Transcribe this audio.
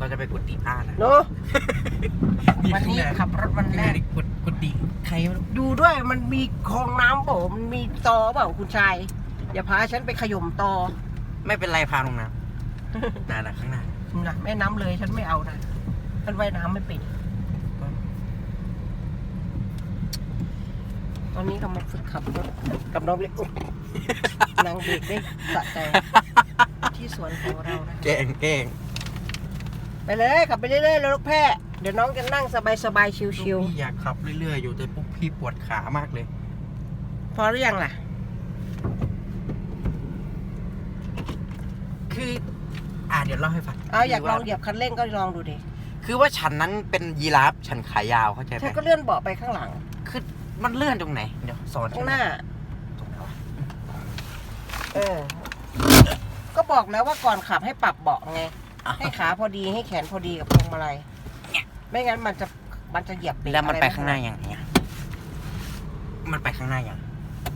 เราจะไปกุฏิอานะเนาะมีวันนี้ข้างหาขับรถวันแรกกุฏกุฏิใครไม่รู้ดูด้วยมันมีคลองน้ำเปล่ามันมีตอเปล่าคุณชายอย่าพาฉันไปขย่มตอ ไม่เป็นไรพาลงน้ำน่าหนักข้างหน้านะแม่น้ำเลยฉันไม่เอานะฉันว่ายน้ำไม่เป็นตอนนี้กำลังฝึกขับรถกับน้องเล็กอุ๊ยนางเบรกได้สะใจที่สวนของเรานะเก่งเก่ง ไปเลยขับไปเรื่อยๆเลยลูกแพะเดี๋ยวน้องจะนั่งสบายๆชิวพี่อยากขับเรื่อยๆ อยู่แต่พวกพี่ปวดขามากเลย ๆพอหรือยังล่ะ คือ อ่าเดี๋ยวเล่าให้ฟังเอาอยากลองคืเหยียบคันเร่งก็ลองดูดิคือว่าฉันนั้นเป็นยีราฟฉันขายาวเข้าใจไหมฉันก็เลื่อนเบาะไปข้างหลัง คือมันเลื่อนตรงไหน เดี๋ยวสอนข้างหน้า ตรงไหนวะเออ ก็บอกแล้วว่าก่อนขับให้ปรับเบาะไงอะ ให้ขาพอดีให้แขนพอดีกับพวงมาลัยเนี่ยไม่งั้นมันจะมันจะเหยียบเบรกแล้วมันไปอะรข้างหน้าอย่างเนี้ยมันไปข้างหน้าอย่าง